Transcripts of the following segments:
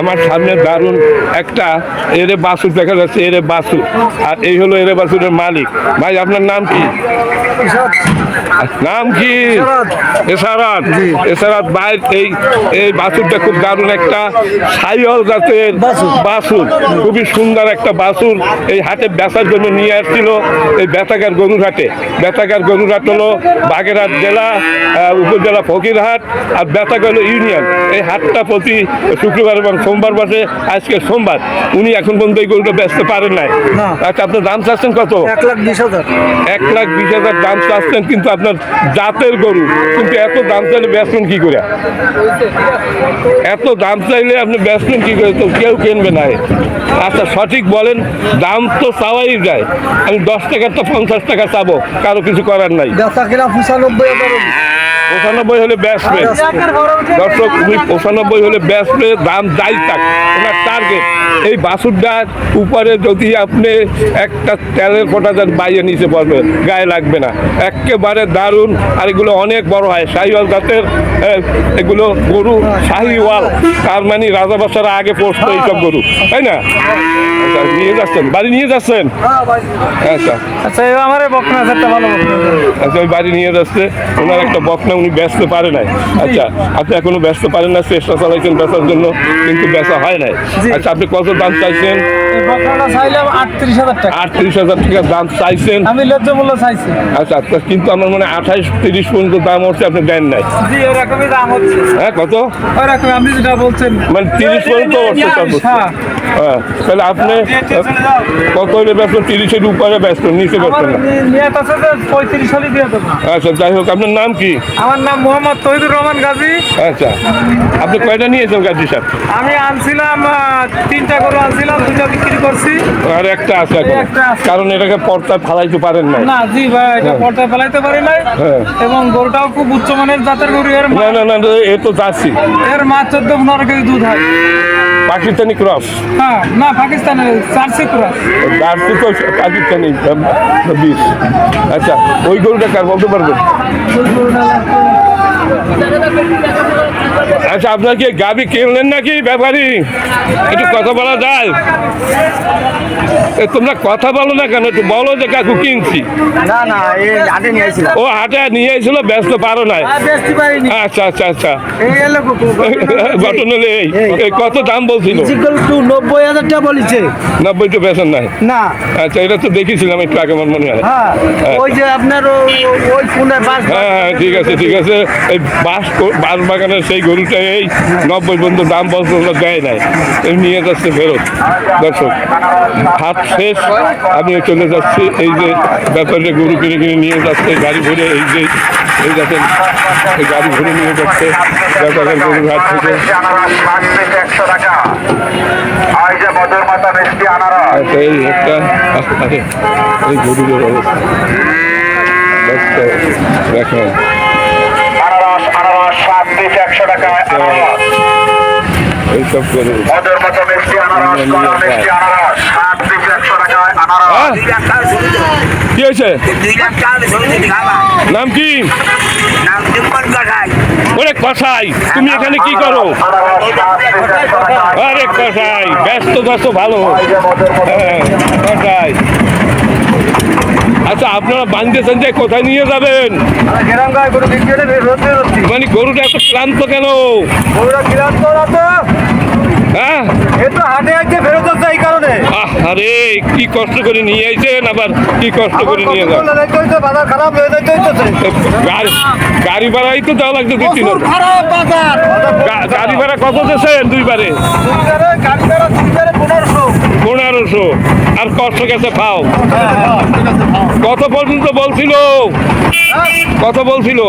আমার সামনে দারুণ একটা এরে বাসুর দেখা যাচ্ছে এরে বাসুর। আর এই হলো এরে বাসুরের মালিক। ভাই আপনার নাম কি? নাম কি? এসারাত এসারাত ভাই এই এই বাছুরটা খুব দারুণ একটা সাইহল জাতের বাছুর খুবই সুন্দর একটা বাছুর এই হাটে বেচার জন্য নিয়ে আসছিল এই বেতাগার গরুর হাটে। বেতাগার গরুর হলো বাগেরহাট জেলা উপজেলা ফকিরহাট আর বেতাগার ইউনিয়ন। এই হাটটা প্রতি শুক্রবার এবং সোমবার বসে আজকে সোমবার। উনি এখন পর্যন্ত এই গরুটা বেচতে পারেন নাই। না। আচ্ছা আপনার দাম চাচ্ছেন কত? এক লাখ বিশ হাজার। এক লাখ বিশ হাজার দাম চাচ্ছেন কিন্তু আপনার জাতের গরু। কিন্তু এত দাম চাইলে বেচবেন কি করে? এত দাম চাইলে আপনি বেচবেন কি করে? তো কেউ কিনবে না আচ্ছা সঠিক বলেন দাম তো চাওয়াই যায়। আমি দশ টাকার তো পঞ্চাশ টাকা চাবো কারও কিছু করার নাই। বেচা কিনা পঁচানব্বই পঁচানব্বই হলে বেচবে দর্শক উনি পঁচানব্বই হলে বেচবে দাম যাই থাক। ওনার টার্গেট এই বাসুরটার উপরে যদি আপনি একটা তেলের ফোটা যান বাইরে নিচে পড়বে গায়ে লাগবে না। একেবারে দারুণ। আর এগুলো অনেক বড় হয়। শাহিওয়াল জাতের এগুলো গরু শাহিওয়াল। তার মানে রাজা বাসারা আগে পড়তো এইসব গরু। তাই না? আচ্ছা নিয়ে যাচ্ছেন। বাড়ি নিয়ে যাচ্ছেন? আচ্ছা। আচ্ছা আমার ভালো বকনা আচ্ছা ওই বাড়ি নিয়ে যাচ্ছে। ওনার একটা বকনা উনি ব্যস্ত পারে নাই। আচ্ছা আপনি এখনও ব্যস্ত পারেন না চেষ্টা চালাইছেন বেচার জন্য কিন্তু বেচা হয় নাই। আচ্ছা আপনি কত দাম চাইছেন? এই বকনাটা চাইলাম আটত্রিশ হাজার টাকা। আটত্রিশ হাজার টাকা দাম চাইছেন? আমি ন্যায্য মূল্য চাইছি। আচ্ছা আচ্ছা কিন্তু আমার মনে আঠাইশ তিরিশ পর্যন্ত দাম হচ্ছে আপনি দেন নাই। জি ওরকমই দাম হচ্ছে। হ্যাঁ কত? আপনি যেটা বলছেন। মানে তিরিশ পর্যন্ত হচ্ছে হ্যাঁ। হ্যাঁ তাহলে আপনি কত হলে ব্যস্ত? তিরিশের উপরে ব্যস্ত নিচে ব্যস্ত না। আচ্ছা যাই হোক আপনার নাম কি? আমার নাম মোহাম্মদ তহিদুর রহমান গাজী। আচ্ছা আপনি কয়টা নিয়েছেন গাজী সাহেব? আমি আনছিলাম তিনটা গরু আনছিলাম দুটা বিক্রি করছি। আর একটা আছে এখন। কারণ এটাকে পর্দায় ফালাইতে পারেন না না জি ভাই এটা পর্দায় ফেলাইতে পারি নাই। হ্যাঁ। এবং গরুটাও খুব উচ্চমানের জাতের গরু এর না না না এ তো যাচ্ছি এর মা চোদ্দ পনেরো কেজি দুধ হয়। পাকিস্তানি ক্রস? হ্যাঁ না পাকিস্তানের চারশি ক্রস। জার্সি তো পাকিস্তানি বিষ আচ্ছা ওই গরুটা কার বলতে পারবেন? Thank you. আচ্ছা আপনার কি গাবি কিনলেন নাকি ব্যাপারী? একটু কথা বলা যায়। তোমরা কথা বলো না কেন? একটু বলো যে কাকু কিনছি। না না হাটে নিয়ে ও হাটে নিয়ে এসেছিল ব্যস্ত পারো নাই। আচ্ছা আচ্ছা আচ্ছা। ঘটনা এই। কত দাম বলছিল? নব্বই হাজার টাকা বলেছে। নব্বই তো বেতন নাই। না। আচ্ছা এটা তো দেখেছিলাম একটু আগে আমার মনে হয়। হ্যাঁ ওই যে আপনার ওই হ্যাঁ হ্যাঁ ঠিক আছে ঠিক আছে। এই বাস বাস বাগানের সেই গরুটা এই নব্বই পর্যন্ত দাম ওরা দেয় নাই। নিয়ে যাচ্ছে ফেরত। দর্শক হাত শেষ। আমি চলে যাচ্ছি। এই যে ব্যাপারে গরু কিনে কিনে নিয়ে যাচ্ছে গাড়ি ভরে এই যে এই দেখেন এই গাড়ি ভরে নিয়ে যাচ্ছে। ব্যাপারের গরু হাট থেকে। এই একটা এই অবস্থা। দেখেন। পিস একশো টাকা এইসব গরু মধুর মাথা মিষ্টি আনারস কলা মিষ্টি আনারস। সাত পিস একশো টাকা? আনারস। কি হয়েছে? নাম কি? ওরে কষাই তুমি এখানে কি করো? আরে কষাই ব্যস্ত ব্যস্ত ভালো। এই যে মধুর মাথা হ্যাঁ, কষাই আচ্ছা আপনারা বান্ধেছেন যে কোথায় নিয়ে যাবেন? মানে গরুটা এত ক্লান্ত কেন? গরুটা হ্যাঁ? আরে কি কষ্ট করে নিয়ে আইছেন আবার? কি কষ্ট করে নিয়ে যান? গাড়ি ভাড়াই তো দেওয়া দুই তিন গাড়ি ভাড়া কত দিয়েছেন দুইবারে? গাড়ি ভাড়া আর কষ্ট গেছে পাও। কত পর্যন্ত বলছিল? কথা বলছিল?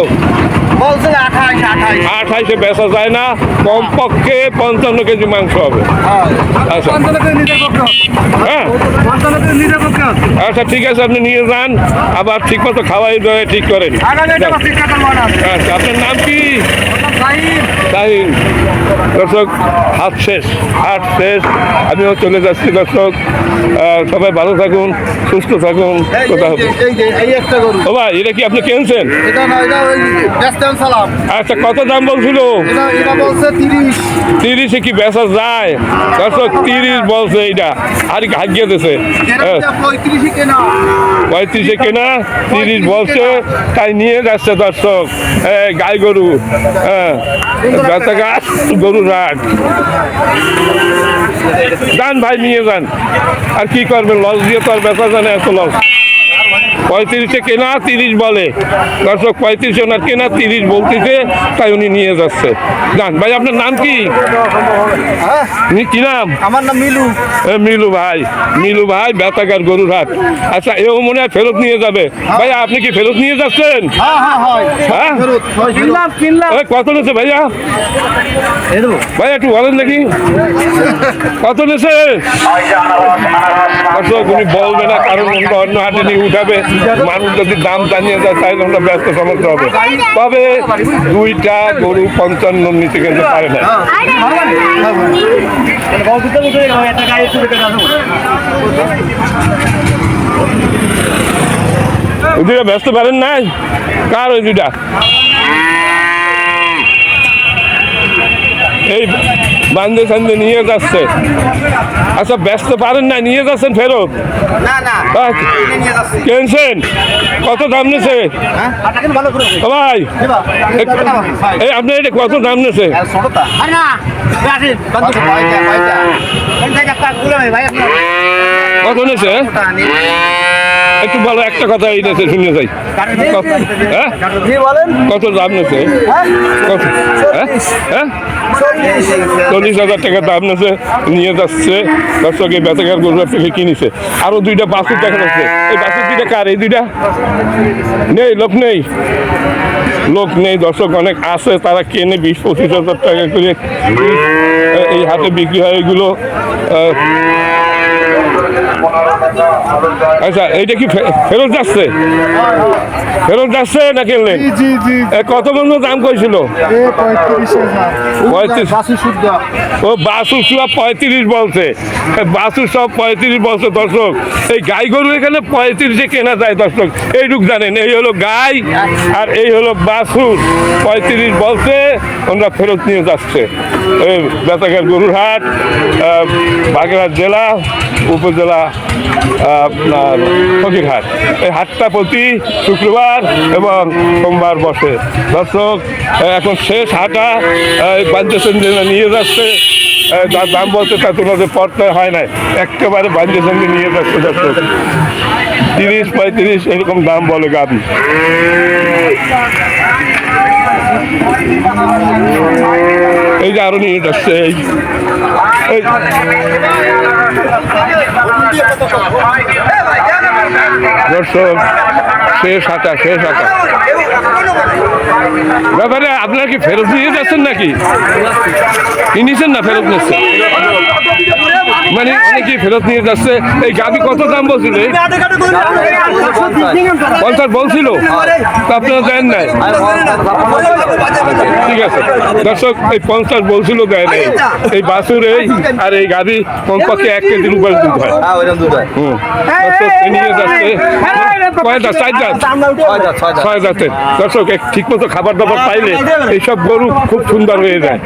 আঠাইশে বেচা যায় না কমপক্ষে পঞ্চান্ন কেজি মাংস হবে। আচ্ছা। আছে। হ্যাঁ। আচ্ছা ঠিক আছে আপনি নিয়ে যান। আবার ঠিক মতো খাওয়াই দাওয়াই ঠিক করেন। আচ্ছা আপনার নাম কি? তাই দর্শক হাত শেষ হাত শেষ। আমিও চলে যাচ্ছি দর্শক। সবাই ভালো থাকুন সুস্থ থাকুন। কোথা হবে। ও ভাই এটা কি আপনি কিনছেন? এটা এটা সালাম। আচ্ছা কত দাম বলছিল? এটা এটা বলছে তিরিশ। তিরিশে কি বেচা যায়? দর্শক তিরিশ বলছে এইটা। আর ভাগ্যে দিছে হ্যাঁ, পঁয়ত্রিশে কেনা? পঁয়ত্রিশে কেনা তিরিশ বলছে তাই নিয়ে যাচ্ছে দর্শক। গাই গরু। হ্যাঁ গরু রাখ যান ভাই নিয়ে যান। আর কি করবেন? লস দিয়ে তো আর বেচা জানে এত লস। পঁয়ত্রিশে কেনা তিরিশ বলে। দর্শক পঁয়ত্রিশে ওনার কেনা তিরিশ বলতেছে তাই উনি নিয়ে যাচ্ছে। যান ভাই আপনার নাম কি? হ্যাঁ উনি কি নাম? আমার নাম মিলু। মিলু ভাই মিলু ভাই বেতাকার গরুর হাট। আচ্ছা এও মনে হয় ফেরত নিয়ে যাবে। ভাই আপনি কি ফেরত নিয়ে যাচ্ছেন? হ্যাঁ হ্যাঁ হয়। কত নেছে ভাইয়া? ভাই একটু বলেন নাকি কত নেছে? উনি বলবে না কারণ অন্য হাটে নিয়ে উঠাবে। মানুষ যদি দাম জানিয়ে যায় তাহলে আমরা ব্যস্ত সমস্যা হবে। তবে দুইটা গরু পঞ্চান্ন নিচে কিন্তু পারে না। দুইটা ব্যস্ত পারেন নাই কার ওই দুইটা? এই বান্ধে সান্ধে নিয়ে যাচ্ছে। আচ্ছা ব্যস্ত পারেন না নিয়ে যাচ্ছেন ফেরত? কেনছেন? কত দাম নেছে? হ্যাঁ? ভাই। এই আপনার এটা কত দাম নেছে? আর ছোটটা আরে না আসেন। বন্ধু ভাইটা ভাইটা কোন থেকে একটা গুলো ভাই আপনার কত নিন। একটু ভালো একটা কথা এই নেছে শুনে যাই। কত- হ্যাঁ কত দাম নেছে? হ্যাঁ? হ্যাঁ? চল্লিশ চল্লিশ হাজার টাকা দাম নেছে নিয়ে যাচ্ছে। দর্শক বেচাকার গরু থেকে কিনেছে। আরও দুইটা বাসুর দেখা যাচ্ছে। এই বাসুর দুইটা কার? এই দুইটা? নেই লোক নেই। লোক নেই দর্শক অনেক আছে। তারা কেনে বিশ পঁচিশ হাজার টাকা করে এই হাতে বিক্রি হয় এগুলো। আচ্ছা এইটা কি ফেরত যাচ্ছে? ফেরত যাচ্ছে না কিনলেন? কত বন্ধু দাম কইছিল। বাসি ও বাসুর সব পঁয়ত্রিশ বলছে। বাসুর সব পঁয়ত্রিশ বলছে দর্শক। এই গাই গরু এখানে পঁয়ত্রিশে কেনা যায় দর্শক। এইটুক জানেন এই হলো গাই আর এই হলো বাসুর পঁয়ত্রিশ বলছে ওনারা ফেরত নিয়ে যাচ্ছে। এই বেতাঘাট গরুর হাট বাগেরহাট জেলা উপজেলা আপনার ফকিরহাট এই হাটটা প্রতি শুক্রবার এবং সোমবার বসে। দর্শক এখন শেষ হাটা বাঞ্চেছেন নিয়ে যাচ্ছে। যার দাম বলতে তা তোমাদের পড়তে হয় নাই। একেবারে সঙ্গে নিয়ে যাচ্ছে দর্শক। তিরিশ পঁয়ত্রিশ এরকম দাম বলে গাবি। এই যে আরও নিয়ে যাচ্ছে এই ব্যাপারে আপনারা কি ফেরত নিয়ে যাচ্ছেন নাকি? কিনেছেন না, ফেরত নিচ্ছেন মানে অনেকেই ফেরত নিয়ে যাচ্ছে। এই গাবি কত দাম বলছিল? এই? পঞ্চাশ বলছিল? তা আপনারা দেন নাই। ঠিক আছে। দর্শক এই পঞ্চাশ বলছিল দেয় নাই। এই বাসুর এই আর এই গাবি কমপক্ষে এক কেজি উপরে দুধ হয়। হুম। দর্শক নিয়ে যাচ্ছে। কয়টা চার জাত ছয় জাতের দর্শক এক ঠিক মতো খাবার দাবার পাইলে এইসব গরু খুব সুন্দর হয়ে যায়।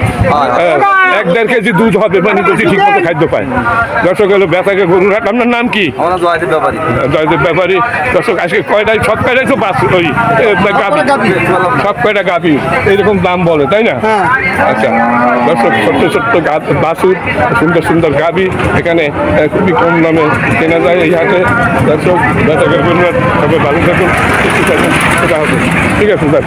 হ্যাঁ, এক দেড় কেজি দুধ হবে মানে যদি ঠিক মতো খাদ্য পায়। দর্শক হলো বেতাকে গরুর হাট আপনার নাম কি? আমরা জয়দেব ব্যাপারী। দর্শক আজকে কয়টাই সব কয়টাই তো বাস ওই গাভী? সব কয়টা গাভী? এইরকম দাম বলে তাই না? আচ্ছা দর্শক ছোট্ট ছোট্ট বাছুর সুন্দর সুন্দর গাভী। এখানে খুবই কম দামে কেনা যায় এই হাটে। দর্শক বেতাকের গরুর সবাই ভালো থাকুন সুস্থ ঠিক আছে স্যার।